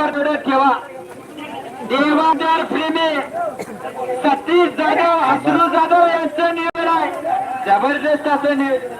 Number ठेवा. देवादार प्रेमी सतीश जाधव हसरू जाधव यांचं नियोजन आहे. जबरदस्त असं नियोजन.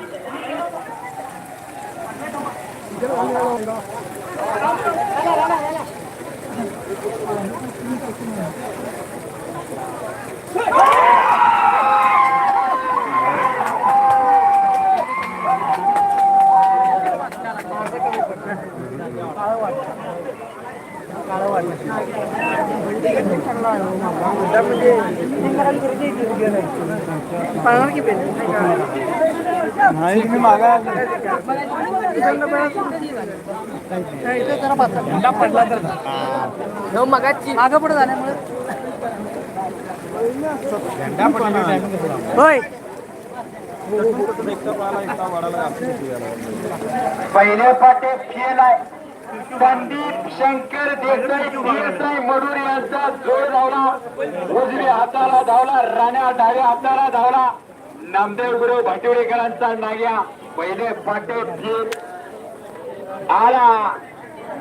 नाही तुम्ही मागा पडला तर मागं पुढे झाल्यामुळे होय पहिले पाटे फेल आहे. संदीप शंकर देसाई देसाई मडूर यांचा जोर धावला. उजव्या हाताला धावला राण्या डाव्या हाताला धावला. नामदेव गुरु भाटिवडेकरांचा नाग्या पहिले पाटे फेल आला.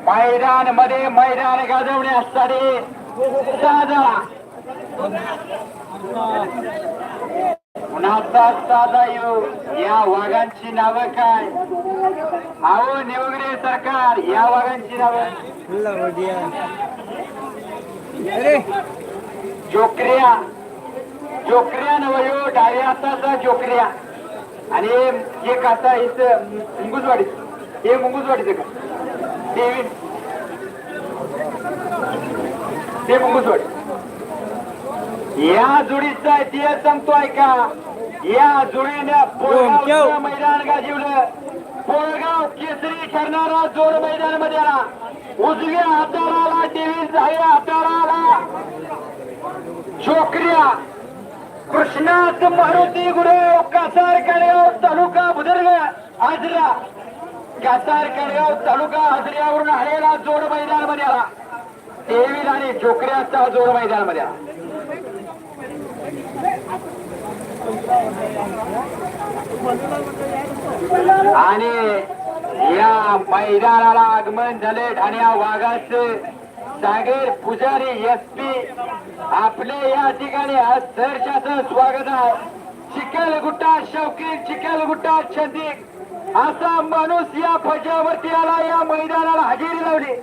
मैदानमध्ये मैदान गाजवण्यासाठी साधा. कुणाचा साधा येऊ. या वाघांची नावं काय? अहो निवगरे सरकार या वाघांची नावं. जोकऱ्या जोकऱ्या नवयो डाव्या हाताचा जोकऱ्या. आणि एक आता इथं मुंगुसवाडी हे मुंगुसवाडीचं का? देवी ते मुंगुसवाडी या जोडीचा इतिहास सांगतोय का या जोडीने पोळगावचं मैदान गाजवलं. पोळगाव केसरी ठरणारा जोर मैदानमध्ये आला. उजव्या हाताला डेव्हिस डाव्या हाताला छोकऱ्या कृष्णात मारुती गुरु कासार कडेगाव तालुका बुदर्ग आजरा. कासार कडेगाव तालुका आजऱ्यावरून आलेला जोड मैदानमध्ये आला. देवील आणि जोकऱ्याचा जोड मैदानमध्ये आला. आणि या मैदानाला आगमन झाले ठाण्या वाघाचे. सागेर पुजारी एस पी. आपले या ठिकाणी आज सहर्षाचं स्वागत आहे. चिखलगुट्टा शौकी चिखलगुट्टा छंदिक असा माणूस या फजावरती आला या मैदानाला हजेरी लावली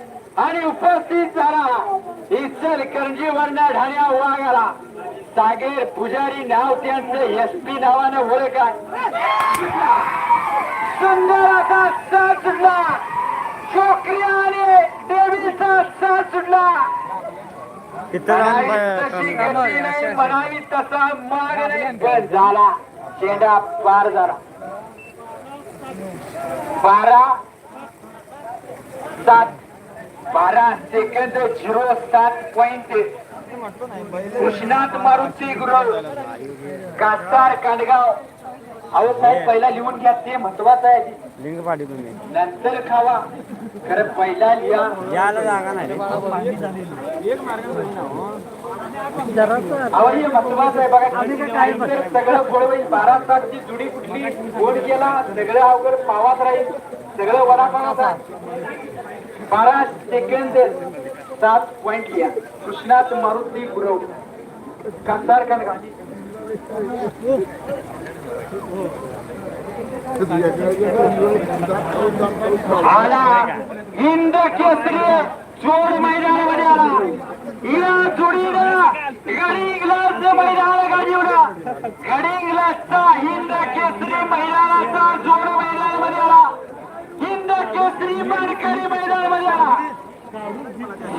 आणि उपस्थित झाला. इचल करंजी वर्ण ढाण्या वाघाला सागेर पुजारी नाव त्यांचं एस पी नावानं ओळख आहे. सुंदर असा सजला सुटला. आणि सुटला म्हणावी तसा माग झाला. चेंडा पार झाला. बारा सात बारा सेकंद झिरो सात पॉइंट कृष्णात मारुती गुरु. कासार कांडगाव अहो साहेब पहिला लिहून घ्या ते महत्वाचं आहे. लिंक पाठी तुम्ही. नंतर खावा. खरं पहिला लिहा. याला जागा नाही अहो हे महत्वाचं आहे. बघा नंतर सगळं गोड होईल बारा तासची जुडी कुठली? गोड गेला सगळं अवघड पावात राहील. सगळं वडापावात आहे. बारा सेकंद सात पॉइंट लिहा. कृष्णात मारुती गुरव. कासार कांडगाव आला. हिंद केसरी चोर मैदानामध्ये आला. या जोडीनं गडी ग्लास मैदान गाडीवडा गडी ग्लासचा हिंद केसरी मैदानाचा जोड मैदानामध्ये आला. हिंद केसरी मानकरी मैदानामध्ये आला.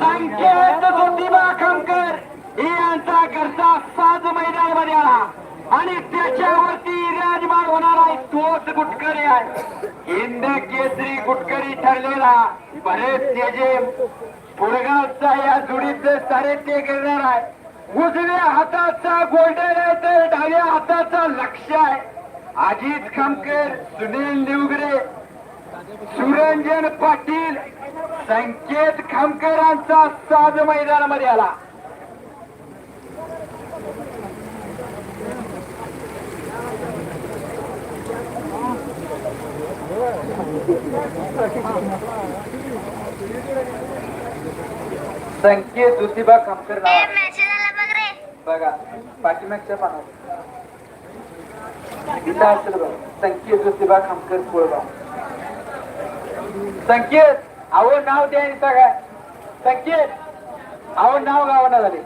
संकेत ज्योतिबा खामकर. हे यांचा घरचा साज मैदानामध्ये आला. आणि त्याच्यावरती विराजमान होणार आहे तोच गुटकरी आहे. हिंद केसरी गुटकरी ठरलेला बरेच त्याचे पुरगावचा या जुडीत सारे करणार आहे. उजव्या हाताचा गोल्डन आहे तर डाव्या हाताचा लक्ष आहे. अजित खामकर सुनील निवगरे सुरंजन पाटील संकेत खामकरांचा साज मैदानामध्ये आला. संकेत ज्योतिबा खामकर नाव. बघ पाठीमागच्या पानात इथं असेल बघ. संकेत ज्योतिबा खामकर कोळगाव. संकेत अहो नाव द्या इथं काय. संकेत अहो नाव गावाना झाले.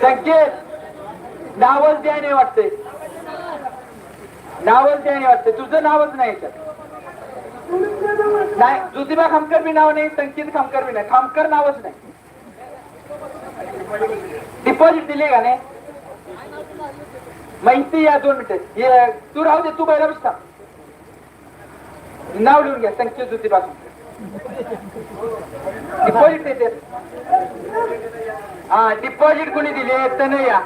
संकेत नावच द्या नाही वाटतंय. नावच द्या नाही वाटतंय तुझं नावच नाही नाही ज्योतिबा खामकर बी नाव नाही संकेत खामकर बी नाही. खामकर नावच नाही. डिपॉझिट दिले का नाही? माहिती या दोन मिनिटं. तू राहू दे तू बैला बसता नाव लिहून घ्या संकेत ज्योतिबा डिपॉझिट देते. हा डिपॉझिट कोणी दिले? तनया. या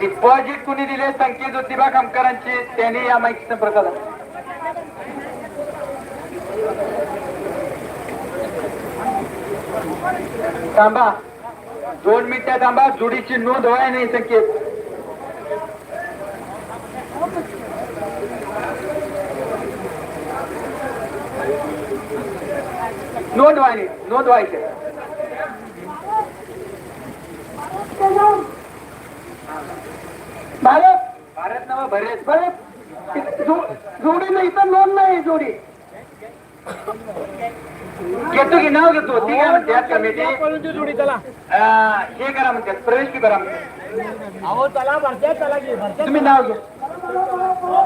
डिपॉझिट कुणी दिले संकेत ज्योतिबा खामकरांची त्यांनी या माहिती संपर्क झाला थांबा. दोन मिनिटं थांबा. जोडीची नोंद व्हाय नाही संकेत. नोंद व्हायनी नोंद व्हायची. भारत! भारत नाव भरेत. भारत! जोडी नाही तर नोंद नाही जोडी. घेतो की नाव घेतो? ती काय म्हणते आज कमिटी? जोडी चला. हे करा म्हणतात प्रवेश बी करा म्हणतात अहो चला भरत्या चला की भरत्या. तुम्ही नाव घ्या.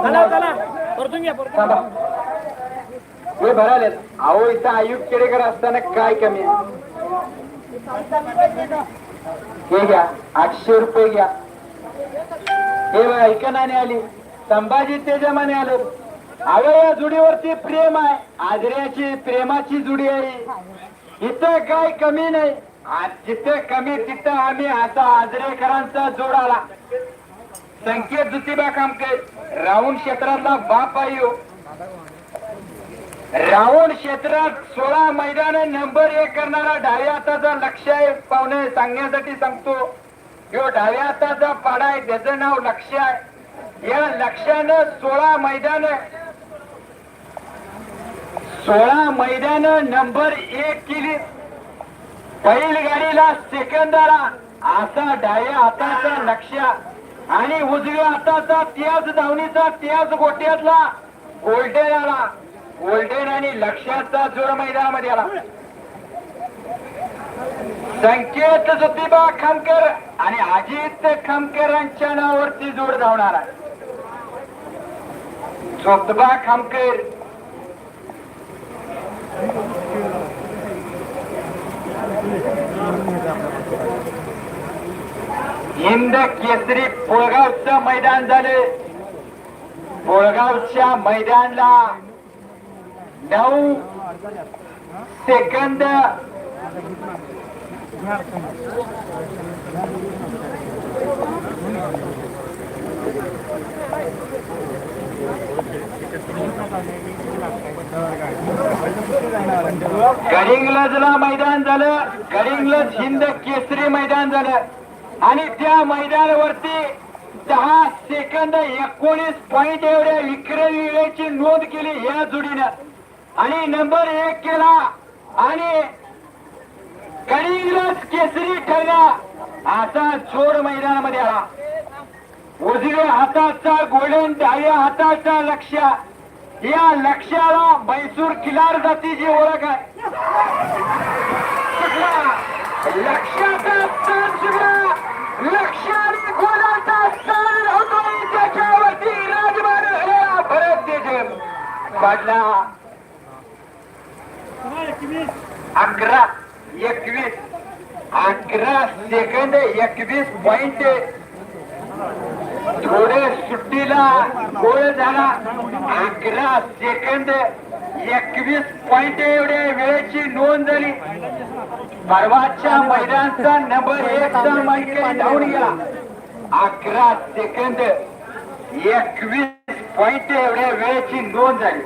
चला चला. परतून घ्या परतून हे भरायला अहो इथं आयुक्त केडेकर असताना काय कमी आहे? हे घ्या. आठशे रुपये घ्या. हे ऐकनाने आली. संभाजी तेजमाने आलो. अगं या जुडीवरती प्रेम आहे. आजऱ्याची प्रेमाची जुडी आहे. इथं काय कमी नाही. आज जिथं कमी तिथं आम्ही आता आजरेकरांचा जोड आला. संकेत ज्योतिबा कामके राऊंड क्षेत्रातला बाप आहे हो. क्षेत्रात सोळा मैदान नंबर एक करणारा डाव्या हाताचा लक्ष आहे. पाहुणे सांगण्यासाठी सांगतो. जो डाव्या हाताचा पाडा आहे त्याचं नाव लक्ष आहे. या लक्षानं सोळा मैदान. सोळा मैदान नंबर एक केली. बैलगाडीला सेकंदाला असा डाव्या हाताचा लक्ष आणि उजव्या हाताचा त्याच धावणीचा त्याच गोट्यातला गोल्डेन आला गोल्डेन आणि लक्ष्याचा जोर मैदानामध्ये आला. संकेत ज्योतिबा खामकर आणि अजित खामकरांच्या नावावरती जोड धावणार आहे. ज्योतिबा खामकर. हिंद केसरी पोळगावचं मैदान झाले. पोळगावच्या मैदानला नऊ सेकंद करिंगलजला मैदान झालं. करिंगलज हिंद केसरी मैदान झालं. आणि त्या मैदानावरती दहा सेकंद एकोणीस पॉइंट एवढ्या विक्रमी वेळेची नोंद केली या जोडीनं. आणि नंबर एक केला. आणि गडिंग्लज केसरी ठरला. असा चोर मैदानामध्ये आला. उजव्या हाताचा गोल्डन डाव्या हाताचा लक्ष या लक्ष्याला मैसूर किलार जातीची ओळख आहे. लक्षाचा स्थान आणि गोलाचा स्थान होतो त्याच्यावरती राजमार भरत देशम पाडला. अकरा. एकवीस. अकरा सेकंद एकवीस पॉइंट थोडे सुट्टीला गोळ झाला. अकरा सेकंद एकवीस पॉइंट एवढ्या वेळेची नोंद झाली. परवाच्या मैदानचा नंबर एक चा माईकरी धावून गेला. अकरा सेकंद एकवीस पॉइंट एवढ्या वेळेची नोंद झाली.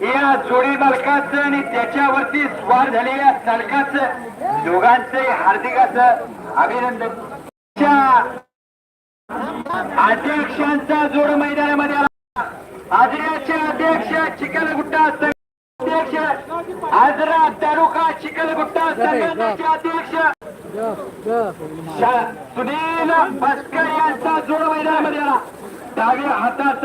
या जोडी मालकाचं आणि त्याच्यावरती स्वार झालेल्या चालकाचं दोघांचे हार्दिक अभिनंदन. अध्यक्षांचा जोड मैदानामध्ये आला. आजऱ्याचे अध्यक्ष चिखलगुट्टा अध्यक्ष आजरा तालुका चिखलगुट्टा संघटनेचे अध्यक्ष सुनील भास्कर यांचा जोड मैदानामध्ये आला. डाव्या हातात